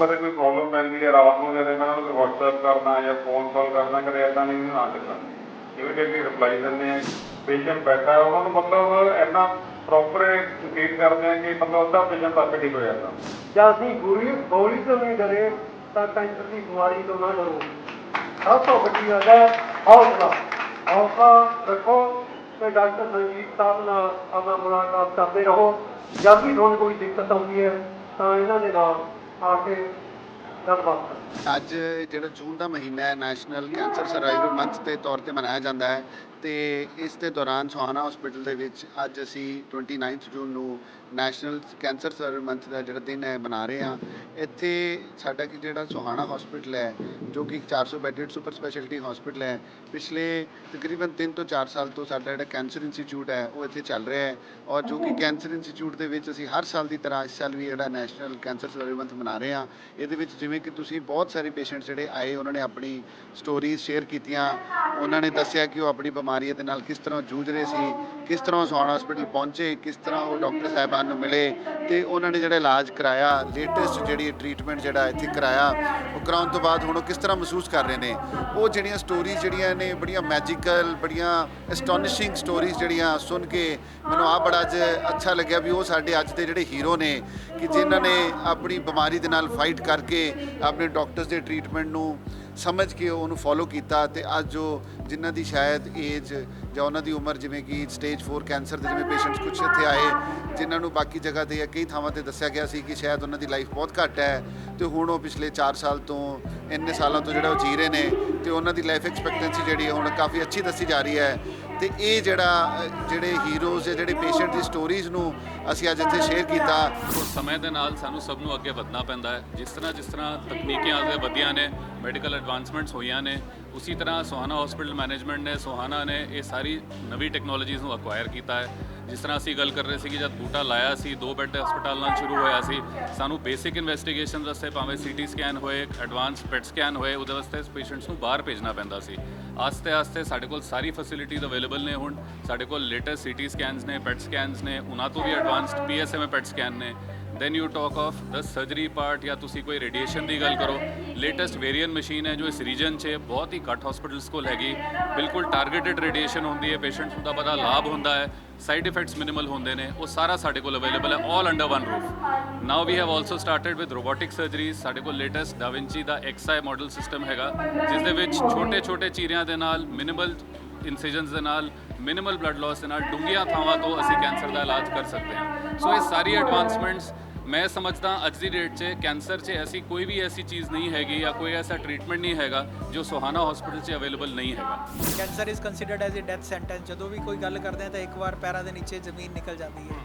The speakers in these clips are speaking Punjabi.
ਕਦੇ ਕੋਈ ਪ੍ਰੋਬਲਮ ਪੈਂਦੀ ਹੈ ਰਾਤ ਨੂੰ ਜਦੋਂ ਮੈਂ ਉਹਨਾਂ ਨੂੰ WhatsApp ਕਰਨਾ ਜਾਂ ਫੋਨ ਕਾਲ ਕਰਨਾ ਕਦੇ ਇਦਾਂ ਨਹੀਂ ਨਾ ਕਰਨਾ ਇਮੀਡੀਏਟਲੀ ਰਿਪਲਾਈ ਦਿੰਦੇ ਆ ਪੇਸ਼ੈਂਟ ਬੈਠਾ ਹੈ, ਉਹਨਾਂ ਨੂੰ ਮਤਲਬ ਇੰਨਾ ਪ੍ਰੋਪਰ ਟ੍ਰੀਟ ਕਰਦੇ ਆ ਕਿ ਮਤਲਬ ਅੱਧਾ ਪੇਸ਼ੈਂਟ ਤੱਕ ਠੀਕ ਹੋ ਜਾਂਦਾ। ਜਾਂ ਅਸੀਂ ਗੋਲੀ ਗੋਲੀ ਤੋਂ ਨਹੀਂ ਡਰੇ ਤਾਂ ਕੈਂਸਰ ਦੀ ਬਿਮਾਰੀ ਤੋਂ ਨਾ ਡਰੋ। ਸਭ ਤੋਂ ਵੱਡੀ ਗੱਲ ਹੈ ਹੌਸਲਾ। ਹੌਸਲਾ ਰੱਖੋ ਤੇ ਡਾਕਟਰ ਸੰਜੀਤ ਸਾਹਿਬ ਨਾਲ ਆਪਣਾ ਮੁਲਾਕਾਤ ਕਰਦੇ ਰਹੋ। ਜਦ ਵੀ ਤੁਹਾਨੂੰ ਕੋਈ ਦਿੱਕਤ ਆਉਂਦੀ ਹੈ ਤਾਂ ਇਹਨਾਂ ਦੇ ਨਾਲ ਆ ਕੇ ਗੱਲਬਾਤ ਕਰੋ ਅੱਜ ਜਿਹੜਾ ਜੂਨ ਦਾ ਮਹੀਨਾ ਹੈ ਨੈਸ਼ਨਲ ਕੈਂਸਰ ਸਰਵਾਈਵਰ ਮੰਥ ਦੇ ਤੌਰ ਤੇ ਮਨਾਇਆ ਜਾਂਦਾ ਹੈ। ਤੇ ਇਸ ਦੇ ਦੌਰਾਨ ਸੁਹਾਣਾ ਹਸਪੀਟਲ ਦੇ ਵਿੱਚ ਅੱਜ ਅਸੀਂ 29th ਜੂਨ ਨੂੰ ਨੈਸ਼ਨਲ ਕੈਂਸਰ ਸਰਵਾਈਵਰ ਮੰਥ ਦਾ ਜਿਹੜਾ ਦਿਨ ਹੈ ਮਨਾ ਰਹੇ ਹਾਂ। ਇੱਥੇ ਸਾਡਾ ਕਿ ਜਿਹੜਾ ਸੁਹਾਣਾ ਹਸਪੀਟਲ ਹੈ ਜੋ ਕਿ 400 ਬੈੱਡਡ ਸੁਪਰ ਸਪੈਸ਼ਲਿਟੀ ਹਸਪੀਟਲ ਹੈ ਪਿਛਲੇ ਤਕਰੀਬਨ 3 ਤੋਂ 4 ਸਾਲ ਤੋਂ ਸਾਡਾ ਜਿਹੜਾ ਕੈਂਸਰ ਇੰਸਟੀਚਿਊਟ ਹੈ ਉਹ ਇੱਥੇ ਚੱਲ ਰਿਹਾ ਹੈ। ਔਰ ਜੋ ਕਿ ਕੈਂਸਰ ਇੰਸਟੀਚਿਊਟ ਦੇ ਵਿੱਚ ਅਸੀਂ ਹਰ ਸਾਲ ਦੀ ਤਰ੍ਹਾਂ ਇਸ ਸਾਲ ਵੀ ਜਿਹੜਾ ਨੈਸ਼ਨਲ ਕੈਂਸਰ ਸਰਵਾਈਵਰ ਮੰਥ ਮਨਾ ਰਹੇ ਹਾਂ। ਇਹਦੇ ਵਿੱਚ ਜਿਵੇਂ ਕਿ ਤੁਸੀਂ ਬਹੁਤ ਸਾਰੇ ਪੇਸ਼ੈਂਟ ਜਿਹੜੇ ਆਏ ਉਹਨਾਂ ਨੇ ਆਪਣੀ ਸਟੋਰੀਜ਼ ਸ਼ੇਅਰ ਕੀਤੀਆਂ ਉਹਨਾਂ ਨੇ ਦੱਸਿਆ ਕਿ ਉਹ ਆਪਣੀ ਬਿਮਾਰੀ ਦੇ ਨਾਲ ਕਿਸ ਤਰ੍ਹਾਂ ਜੂਝ ਰਹੇ ਸੀ, ਕਿਸ ਤਰ੍ਹਾਂ ਉਹ ਸੋਹਾਣਾ ਹਸਪੀਟਲ ਪਹੁੰਚੇ, ਕਿਸ ਤਰ੍ਹਾਂ ਉਹ ਡਾਕਟਰ ਸਾਹਿਬਾਨ ਨੂੰ ਮਿਲੇ ਤੇ ਉਹਨਾਂ ਨੇ ਜਿਹੜਾ ਇਲਾਜ ਕਰਾਇਆ ਲੇਟੈਸਟ ਜਿਹੜੀ ਟ੍ਰੀਟਮੈਂਟ ਜਿਹੜਾ ਇੱਥੇ ਕਰਾਇਆ, ਉਹ ਕਰਾਉਣ ਤੋਂ ਬਾਅਦ ਹੁਣ ਉਹ ਕਿਸ ਤਰ੍ਹਾਂ ਮਹਿਸੂਸ ਕਰ ਰਹੇ ਨੇ? ਉਹ ਜਿਹੜੀਆਂ ਸਟੋਰੀਜ਼ ਜਿਹੜੀਆਂ ਨੇ, ਬੜੀਆਂ ਮੈਜੀਕਲ ਬੜੀਆਂ ਐਸਟੋਨਿਸ਼ਿੰਗ ਸਟੋਰੀਜ਼ ਜਿਹੜੀਆਂ ਸੁਣ ਕੇ ਮੈਨੂੰ ਆ ਬੜਾ ਅੱਜ ਅੱਛਾ ਲੱਗਿਆ ਵੀ ਉਹ ਸਾਡੇ ਅੱਜ ਦੇ ਜਿਹੜੇ ਹੀਰੋ ਨੇ, ਕਿ ਜਿਨ੍ਹਾਂ ਨੇ ਆਪਣੀ ਬਿਮਾਰੀ ਦੇ ਨਾਲ ਫਾਈਟ ਕਰਕੇ ਆਪਣੇ ਡਾਕਟਰਸ ਦੇ ਟ੍ਰੀਟਮੈਂਟ ਨੂੰ ਸਮਝ ਕੇ ਉਹਨੂੰ ਫੋਲੋ ਕੀਤਾ ਤੇ ਅੱਜ ਉਹ ਜਿਨ੍ਹਾਂ ਦੀ ਸ਼ਾਇਦ ਏਜ ਜਾਂ ਉਹਨਾਂ ਦੀ ਉਮਰ ਜਿਵੇਂ ਕਿ ਸਟੇਜ 4 ਕੈਂਸਰ ਦੇ ਜਿਵੇਂ ਪੇਸ਼ੈਂਟਸ ਕੁਝ ਇੱਥੇ ਆਏ, ਜਿਨ੍ਹਾਂ ਨੂੰ ਬਾਕੀ ਜਗ੍ਹਾ ਤੇ ਜਾਂ ਕਈ ਥਾਵਾਂ ਤੇ ਦੱਸਿਆ ਗਿਆ ਸੀ ਕਿ ਸ਼ਾਇਦ ਉਹਨਾਂ ਦੀ ਲਾਈਫ ਬਹੁਤ ਘੱਟ ਹੈ ਤੇ ਹੁਣ ਉਹ ਪਿਛਲੇ 4 ਸਾਲ ਤੋਂ ਇੰਨੇ ਸਾਲਾਂ ਤੋਂ ਜਿਹੜਾ ਉਹ ਜੀ ਰਹੇ ਨੇ ਤੇ ਉਹਨਾਂ ਦੀ ਲਾਈਫ ਐਕਸਪੈਕਟੈਂਸੀ ਜਿਹੜੀ ਹੈ ਹੁਣ ਕਾਫੀ ਅੱਛੀ ਦੱਸੀ ਜਾ ਰਹੀ ਹੈ। ਤੇ ਇਹ ਜਿਹੜਾ, ਜਿਹੜੇ ਹੀਰੋਜ਼ ਜਾਂ ਜਿਹੜੇ ਪੇਸ਼ੈਂਟ ਦੀ ਸਟੋਰੀਜ਼ ਨੂੰ ਅਸੀਂ ਅੱਜ ਇੱਥੇ ਸ਼ੇਅਰ ਕੀਤਾ। ਉਸ ਸਮੇਂ ਦੇ ਨਾਲ ਸਾਨੂੰ ਸਭ ਨੂੰ ਅੱਗੇ ਵਧਣਾ ਪੈਂਦਾ ਹੈ। ਜਿਸ ਤਰ੍ਹਾਂ ਜਿਸ ਤਰ੍ਹਾਂ ਤਕਨੀਕਾਂ ਅੱਗੇ ਵਧੀਆਂ ਨੇ ਮੈਡੀਕਲ ਐਡਵਾਂਸਮੈਂਟਸ ਹੋਈਆਂ ਨੇ, ਉਸੇ ਤਰ੍ਹਾਂ ਸੋਹਾਣਾ ਹਸਪੀਟਲ ਮੈਨੇਜਮੈਂਟ ਨੇ, ਸੋਹਾਣਾ ਨੇ ਇਹ ਸਾਰੀ ਨਵੀਂ ਟੈਕਨੋਲੋਜੀਜ਼ ਨੂੰ ਅਕਵਾਇਰ ਕੀਤਾ ਹੈ। ਜਿਸ ਤਰ੍ਹਾਂ ਅਸੀਂ ਗੱਲ ਕਰ ਰਹੇ ਸੀ ਕਿ ਜਦ ਬੂਟਾ ਲਾਇਆ ਸੀ, ਦੋ ਬੈੱਡ ਹਸਪਤਾਲ ਨਾਲ ਸ਼ੁਰੂ ਹੋਇਆ ਸੀ, ਸਾਨੂੰ ਬੇਸਿਕ ਇਨਵੈਸਟੀਗੇਸ਼ਨ ਵਾਸਤੇ ਭਾਵੇਂ ਸੀਟੀ ਸਕੈਨ ਹੋਏ ਐਡਵਾਂਸ ਪੈਟ ਸਕੈਨ ਹੋਏ, ਉਹਦੇ ਵਾਸਤੇ ਪੇਸ਼ੈਂਟਸ ਨੂੰ ਬਾਹਰ ਭੇਜਣਾ ਪੈਂਦਾ ਸੀ। ਆਸਤੇ ਆਸਤੇ ਸਾਡੇ ਕੋਲ ਸਾਰੀ ਫੈਸਿਲਿਟੀਜ਼ ਅਵੇਲੇਬਲ ਨੇ ਹੁਣ। ਸਾਡੇ ਕੋਲ ਲੇਟੈਸਟ ਸੀਟੀ ਸਕੈਨਸ ਨੇ ਪੈਟ ਸਕੈਨਸ ਨੇ, ਉਹਨਾਂ ਤੋਂ ਵੀ ਐਡਵਾਂਸਡ ਪੀਐਸਐਮਏ ਪੈਟ ਸਕੈਨ ਨੇ। Then you talk of the surgery part ਜਾਂ ਤੁਸੀਂ ਕੋਈ ਰੇਡੀਏਸ਼ਨ ਦੀ ਗੱਲ ਕਰੋ। ਲੇਟੈਸਟ ਵੇਰੀਅਨ ਮਸ਼ੀਨ ਹੈ ਜੋ ਇਸ ਰੀਜਨ 'ਚ ਬਹੁਤ ਹੀ ਘੱਟ ਹਸਪੀਟਲਸ ਕੋਲ ਹੈਗੀ। ਬਿਲਕੁਲ ਟਾਰਗੇਟਡ ਰੇਡੀਏਸ਼ਨ ਹੁੰਦੀ ਹੈ ਪੇਸ਼ੈਂਟਸ ਨੂੰ ਦਾ ਬੜਾ ਲਾਭ ਹੁੰਦਾ ਹੈ। ਸਾਈਡ ਇਫੈਕਟਸ ਮਿਨੀਮਲ ਹੁੰਦੇ ਨੇ, ਉਹ ਸਾਰਾ ਸਾਡੇ ਕੋਲ ਅਵੇਲੇਬਲ ਹੈ all under one roof now we have also started with robotic surgeries ਸਾਡੇ ਕੋਲ ਲੇਟੈਸਟ ਡਾਵਿੰਚੀ ਦਾ ਐਕਸਆਈ ਮਾਡਲ ਸਿਸਟਮ ਹੈਗਾ, ਜਿਸ ਦੇ ਵਿੱਚ ਛੋਟੇ ਛੋਟੇ ਚੀਰਿਆਂ ਦੇ ਨਾਲ ਮਿਨੀਮਲ ਇਨਸੀਜਨਸ ਦੇ ਨਾਲ ਮਿਨੀਮਲ ਬਲੱਡ ਲਾਸ ਦੇ ਨਾਲ, ਡੂੰਘੀਆਂ ਥਾਵਾਂ ਤੋਂ ਅਸੀਂ ਕੈਂਸਰ ਦਾ ਇਲਾਜ ਕਰ ਸਕਦੇ ਹਾਂ। ਸੋ ਇਹ ਸਾਰੀ ਐਡਵਾਂਸਮੈਂਟਸ ਮੈਂ ਸਮਝਦਾ ਅੱਜ ਦੀ ਡੇਟ 'ਚ ਕੈਂਸਰ 'ਚ ਐਸੀ ਕੋਈ ਵੀ ਐਸੀ ਚੀਜ਼ ਨਹੀਂ ਹੈਗੀ ਜਾਂ ਕੋਈ ਐਸਾ ਟ੍ਰੀਟਮੈਂਟ ਨਹੀਂ ਹੈਗਾ ਜੋ ਸੋਹਾਣਾ ਹਸਪੀਟਲ 'ਚ ਅਵੇਲੇਬਲ ਨਹੀਂ ਹੈਗਾ। Cancer is considered as a death sentence ਜਦੋਂ ਵੀ ਕੋਈ ਗੱਲ ਕਰਦੇ ਆ ਤਾਂ ਇੱਕ ਵਾਰ ਪੈਰਾਂ ਦੇ ਨੀਚੇ ਜ਼ਮੀਨ ਨਿਕਲ ਜਾਂਦੀ ਹੈ।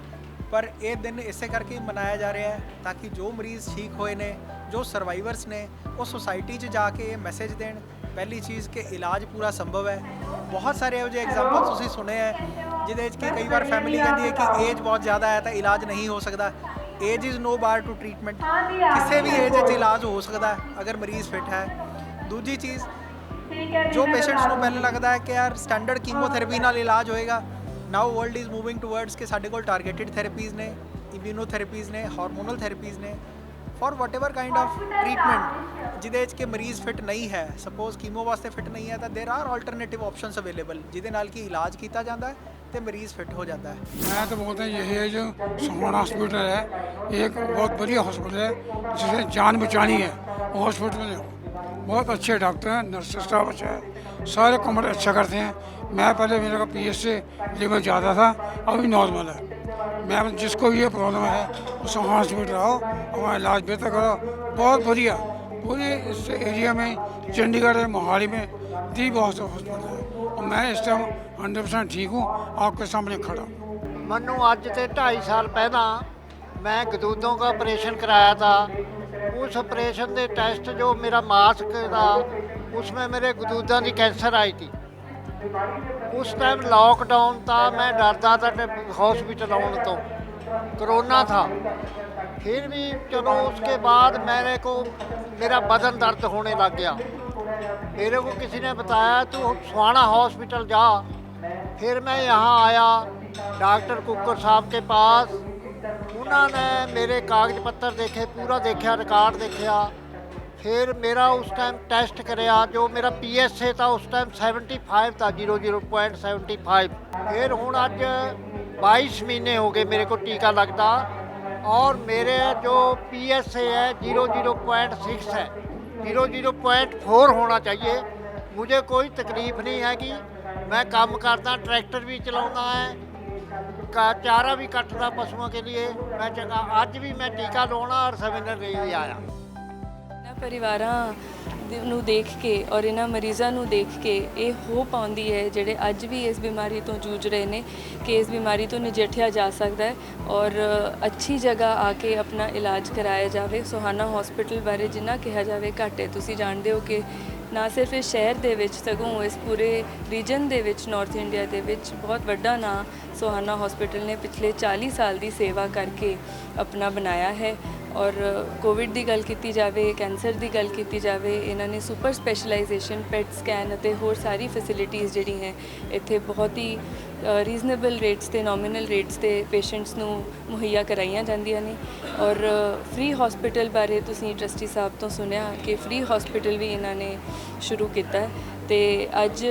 ਪਰ ਇਹ ਦਿਨ ਇਸੇ ਕਰਕੇ ਮਨਾਇਆ ਜਾ ਰਿਹਾ ਹੈ ਤਾਂ ਕਿ ਜੋ ਮਰੀਜ਼ ਠੀਕ ਹੋਏ ਨੇ, ਜੋ ਸਰਵਾਈਵਰਸ ਨੇ, ਉਹ ਸੁਸਾਇਟੀ 'ਚ ਜਾ ਕੇ ਇਹ ਮੈਸੇਜ ਦੇਣ। ਪਹਿਲੀ ਚੀਜ਼ ਕਿ ਇਲਾਜ ਪੂਰਾ ਸੰਭਵ ਹੈ। ਬਹੁਤ ਸਾਰੇ ਇਹੋ ਜਿਹੇ ਐਗਜ਼ਾਮਪਲ ਤੁਸੀਂ ਸੁਣੇ ਹੈ, ਜਿਹਦੇ ਵਿੱਚ ਕਿ ਕਈ ਵਾਰ ਫੈਮਿਲੀ ਕਹਿੰਦੀ ਹੈ ਕਿ ਏਜ ਬਹੁਤ ਜ਼ਿਆਦਾ ਹੈ ਤਾਂ ਇਲਾਜ ਨਹੀਂ ਹੋ ਸਕਦਾ। Age is no bar to treatment ਕਿਸੇ ਵੀ ਏਜ ਵਿੱਚ ਇਲਾਜ ਹੋ ਸਕਦਾ ਹੈ ਅਗਰ ਮਰੀਜ਼ ਫਿਟ ਹੈ ਦੂਜੀ ਚੀਜ਼ ਜੋ ਪੇਸ਼ੈਂਟਸ ਨੂੰ ਪਹਿਲਾਂ ਲੱਗਦਾ ਹੈ ਕਿ ਯਾਰ ਸਟੈਂਡਰਡ ਕੀਮੋਥੈਰੇਪੀ ਨਾਲ ਇਲਾਜ ਹੋਏਗਾ now world is moving towards ਕਿ ਸਾਡੇ ਕੋਲ ਟਾਰਗੇਟਿਡ ਥੈਰੇਪੀਜ਼ ਨੇ ਇਮਿਊਨੋਥੈਰੇਪੀਜ਼ ਨੇ ਹਾਰਮੋਨਲ ਥੈਰੇਪੀਜ਼ ਨੇ for whatever kind of treatment ਜਿਹਦੇ ਵਿੱਚ ਕਿ ਮਰੀਜ਼ ਫਿਟ ਨਹੀਂ ਹੈ ਸਪੋਜ਼ ਕੀਮੋ ਵਾਸਤੇ ਫਿਟ ਨਹੀਂ ਹੈ ਤਾਂ there are alternative options available ਜਿਹਦੇ ਨਾਲ ਕਿ ਇਲਾਜ ਕੀਤਾ ਜਾਂਦਾ ਹੈ कितने मरीज़ फिट हो जाता है। मैं तो बोलते हूँ, यही है जो सोहन हॉस्पिटल है, एक बहुत बढ़िया हॉस्पिटल है, जिसे जान बचानी है। हॉस्पिटल में बहुत अच्छे डॉक्टर हैं नर्स स्टाफ अच्छा है, सारे कमरे अच्छा करते हैं। मैं पहले मेरे का पी एस लेवल ज़्यादा था, अभी नॉर्मल है। मैं जिसको भी ये प्रॉब्लम है, उसको हॉस्पिटल आओ हमारा इलाज बेहतर करो। बहुत बढ़िया, पूरे इस एरिया में, चंडीगढ़ है मोहाली में, दी बहुत हॉस्पिटल है। मैं इस टाइम हंड्रेड परसेंट ठीक हूँ आपके सामने खड़ा हूँ ਮੈਨੂੰ ਅੱਜ ਤੇ 2.5 ਸਾਲ ਪਹਿਲਾਂ ਮੈਂ ਗਦੂਦੋं का ऑपरेशन कराया था उस ऑपरेशन ਦੇ ਟੈਸਟ ਜੋ ਮੇਰਾ ਮਾਸਕ ਦਾ उसमें मेरे ਗਦੂਦਾਂ ਦੀ ਕੈਂਸਰ ਆਈ थी ਉਸ ਟਾਈਮ लॉकडाउन था मैं डरता था हॉस्पिटल आने तो कोरोना था फिर भी चलो उसके बाद मेरे को मेरा बदन दर्द होने लग गया मेरे को किसी ने बताया तू सुहाना हॉस्पिटल जा फिर मैं यहाँ आया डॉक्टर कुकर साहब के पास उन्होंने मेरे कागज पत्र देखे पूरा देखा रिकॉर्ड देखा फिर मेरा उस टाइम टेस्ट कराया जो मेरा पीएसए था उस टाइम 75 था zero zero point seventy five फिर हूँ अज 22 महीने हो गए मेरे को टीका लगता और मेरे जो पीएसए है जीरो जीरो पॉइंट सिक्स है 0.4 होना चाहिए मुझे कोई तकलीफ नहीं हैगी मैं काम करता ट्रैक्टर भी चलाता है का चारा भी कटता पशुओं के लिए मैं चंगा अज भी मैं टीका लाना और सेमिनर ले आया परिवार ਨੂੰ ਦੇਖ ਕੇ ਔਰ ਇਹਨਾਂ ਮਰੀਜ਼ਾਂ ਨੂੰ ਦੇਖ ਕੇ ਇਹ ਹੋਪ ਆਉਂਦੀ ਹੈ, ਜਿਹੜੇ ਅੱਜ ਵੀ ਇਸ ਬਿਮਾਰੀ ਤੋਂ ਜੂਝ ਰਹੇ ਨੇ ਕਿ ਇਸ ਬਿਮਾਰੀ ਤੋਂ ਨਜਿੱਠਿਆ ਜਾ ਸਕਦਾ ਹੈ ਔਰ ਅੱਛੀ ਜਗ੍ਹਾ ਆ ਕੇ ਆਪਣਾ ਇਲਾਜ ਕਰਾਇਆ ਜਾਵੇ। ਸੁਹਾਨਾ ਹਸਪੀਟਲ ਬਾਰੇ ਜਿੰਨਾ ਕਿਹਾ ਜਾਵੇ ਘੱਟ ਹੈ। ਤੁਸੀਂ ਜਾਣਦੇ ਹੋ ਕਿ ਨਾ ਸਿਰਫ ਇਸ ਸ਼ਹਿਰ ਦੇ ਵਿੱਚ, ਸਗੋਂ ਇਸ ਪੂਰੇ ਰੀਜਨ ਦੇ ਵਿੱਚ ਨਾਰਥ ਇੰਡੀਆ ਦੇ ਵਿੱਚ ਬਹੁਤ ਵੱਡਾ ਨਾਂ ਸੋਹਾਨਾ ਹਸਪੀਟਲ ਨੇ ਪਿਛਲੇ 40 ਸਾਲ ਦੀ ਸੇਵਾ ਕਰਕੇ ਆਪਣਾ ਬਣਾਇਆ ਹੈ। ਔਰ ਕੋਵਿਡ ਦੀ ਗੱਲ ਕੀਤੀ ਜਾਵੇ, ਕੈਂਸਰ ਦੀ ਗੱਲ ਕੀਤੀ ਜਾਵੇ, ਇਹਨਾਂ ਨੇ ਸੁਪਰ ਸਪੈਸ਼ਲਾਈਜੇਸ਼ਨ ਪੈਟ ਸਕੈਨ ਅਤੇ ਹੋਰ ਸਾਰੀ ਫੈਸਿਲਿਟੀਆਂ ਜਿਹੜੀ ਹੈ, ਇੱਥੇ ਬਹੁਤ ਹੀ ਰੀਜ਼ਨੇਬਲ ਰੇਟਸ ਤੇ ਨੋਮੀਨਲ ਰੇਟਸ ਤੇ ਪੇਸ਼ੈਂਟਸ ਨੂੰ ਮੁਹੱਈਆ ਕਰਾਈਆਂ ਜਾਂਦੀਆਂ ਨੇ। ਔਰ ਫ੍ਰੀ ਹਸਪੀਟਲ ਬਾਰੇ ਤੁਸੀਂ ਟਰਸਟੀ ਸਾਹਿਬ ਤੋਂ ਸੁਣਿਆ ਕਿ ਫ੍ਰੀ ਹਸਪੀਟਲ ਵੀ ਇਹਨਾਂ ਨੇ ਸ਼ੁਰੂ ਕੀਤਾ ਹੈ ਤੇ ਅੱਜ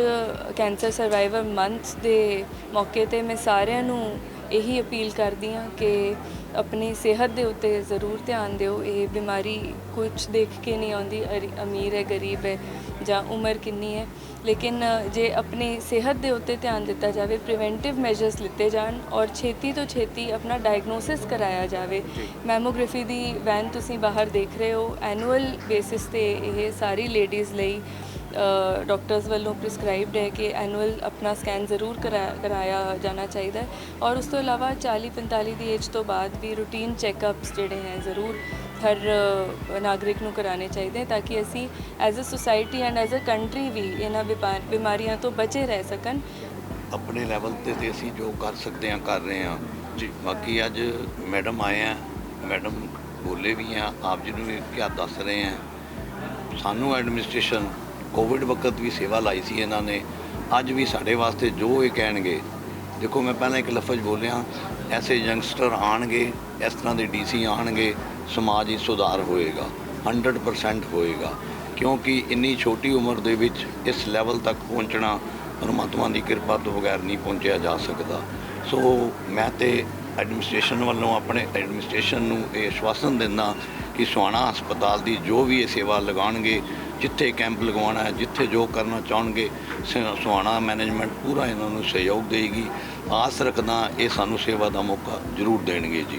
ਕੈਂਸਰ ਸਰਵਾਈਵਰ ਮੰਥ ਦੇ ਮੌਕੇ ਤੇ ਮੈਂ ਸਾਰਿਆਂ ਨੂੰ ਇਹੀ ਅਪੀਲ ਕਰਦੀ ਹਾਂ ਕਿ ਆਪਣੀ ਸਿਹਤ ਦੇ ਉੱਤੇ ਜ਼ਰੂਰ ਧਿਆਨ ਦਿਓ। ਇਹ ਬਿਮਾਰੀ ਕੁਝ ਦੇਖ ਕੇ ਨਹੀਂ ਆਉਂਦੀ ਅਮੀਰ ਹੈ ਗਰੀਬ ਹੈ ਜਾਂ ਉਮਰ ਕਿੰਨੀ ਹੈ। ਲੇਕਿਨ ਜੇ ਆਪਣੀ ਸਿਹਤ ਦੇ ਉੱਤੇ ਧਿਆਨ ਦਿੱਤਾ ਜਾਵੇ ਪ੍ਰੀਵੈਂਟਿਵ ਮੈਜਰਸ ਲਿੱਤੇ ਜਾਣ ਔਰ ਛੇਤੀ ਤੋਂ ਛੇਤੀ ਆਪਣਾ ਡਾਇਗਨੋਸਿਸ ਕਰਾਇਆ ਜਾਵੇ। ਮੈਮੋਗ੍ਰਾਫੀ ਦੀ ਵੈਨ ਤੁਸੀਂ ਬਾਹਰ ਦੇਖ ਰਹੇ ਹੋ। ਐਨੂਅਲ ਬੇਸਿਸ ਤੇ ਇਹ ਸਾਰੀ ਲੇਡੀਜ਼ ਲਈ ਡਾਕਟਰਸ ਵੱਲੋਂ ਪ੍ਰਿਸਕ੍ਰਾਈਬਡ ਹੈ ਕਿ ਐਨੂਅਲ ਆਪਣਾ ਸਕੈਨ ਜ਼ਰੂਰ ਕਰਾ- ਕਰਾਇਆ ਜਾਣਾ ਚਾਹੀਦਾ ਹੈ ਔਰ ਉਸ ਤੋਂ ਇਲਾਵਾ 40 45 ਦੀ ਏਜ ਤੋਂ ਬਾਅਦ ਵੀ ਰੂਟੀਨ ਚੈੱਕਅਪਸ ਜਿਹੜੇ ਹੈ ਜ਼ਰੂਰ ਹਰ ਨਾਗਰਿਕ ਨੂੰ ਕਰਾਣੇ ਚਾਹੀਦੇ ਤਾਂ ਕਿ ਅਸੀਂ as a society and as a country ਵੀ ਇਹਨਾਂ ਬਿਮਾਰੀਆਂ ਤੋਂ ਬਚੇ ਰਹਿ ਸਕਣ। ਆਪਣੇ ਲੈਵਲ ਤੇ ਤੇ ਅਸੀਂ ਜੋ ਕਰ ਸਕਦੇ ਹਾਂ ਕਰ ਰਹੇ ਹਾਂ। ਜੀ। ਬਾਕੀ ਅੱਜ ਮੈਡਮ ਆਏ ਆ ਮੈਡਮ ਬੋਲੇ ਵੀ ਆ ਆਪ ਜੀ ਨੂੰ ਵੀ ਕਿਆ ਦੱਸ ਰਹੇ ਆ। ਸਾਨੂੰ ਐਡਮਿਨਿਸਟ੍ਰੇਸ਼ਨ ਕੋਵਿਡ ਵਕਤ ਵੀ ਸੇਵਾ ਲਾਈ ਸੀ ਇਹਨਾਂ ਨੇ। ਅੱਜ ਵੀ ਸਾਡੇ ਵਾਸਤੇ ਜੋ ਇਹ ਕਹਿਣਗੇ, ਦੇਖੋ ਮੈਂ ਪਹਿਲਾਂ ਇੱਕ ਲਫ਼ਜ਼ ਬੋਲਿਆ, ਐਸੇ ਯੰਗਸਟਰ ਆਣਗੇ, ਇਸ ਤਰ੍ਹਾਂ ਦੇ ਡੀਸੀ ਆਣਗੇ, ਸਮਾਜ ਹੀ ਸੁਧਾਰ ਹੋਏਗਾ 100% ਹੋਏਗਾ। ਕਿਉਂਕਿ ਇੰਨੀ ਛੋਟੀ ਉਮਰ ਦੇ ਵਿੱਚ ਇਸ ਲੈਵਲ ਤੱਕ ਪਹੁੰਚਣਾ ਪਰਮਾਤਮਾ ਦੀ ਕਿਰਪਾ ਤੋਂ ਬਗੈਰ ਨਹੀਂ ਪਹੁੰਚਿਆ ਜਾ ਸਕਦਾ। ਸੋ ਮੈਂ ਤੇ ਐਡਮਿਨਿਸਟ੍ਰੇਸ਼ਨ ਵੱਲੋਂ ਆਪਣੇ ਐਡਮਿਨਿਸਟ੍ਰੇਸ਼ਨ ਨੂੰ ਇਹ ਆਸ਼ਵਾਸਨ ਦਿੰਦਾ ਕਿ ਸੁਹਾਣਾ ਹਸਪਤਾਲ ਦੀ ਜੋ ਵੀ ਇਹ ਸੇਵਾ ਲਗਾਉਣਗੇ ਜਿੱਥੇ ਕੈਂਪ ਲਗਵਾਉਣਾ ਹੈ, ਜਿੱਥੇ ਜੋ ਕਰਨਾ ਚਾਹਣਗੇ, ਸ- ਸੁਹਾਣਾ ਮੈਨੇਜਮੈਂਟ ਪੂਰਾ ਇਹਨਾਂ ਨੂੰ ਸਹਿਯੋਗ ਦੇਗੀ ਆਸ ਰੱਖਦਾ ਇਹ ਸਾਨੂੰ ਸੇਵਾ ਦਾ ਮੌਕਾ ਜ਼ਰੂਰ ਦੇਣਗੇ ਜੀ।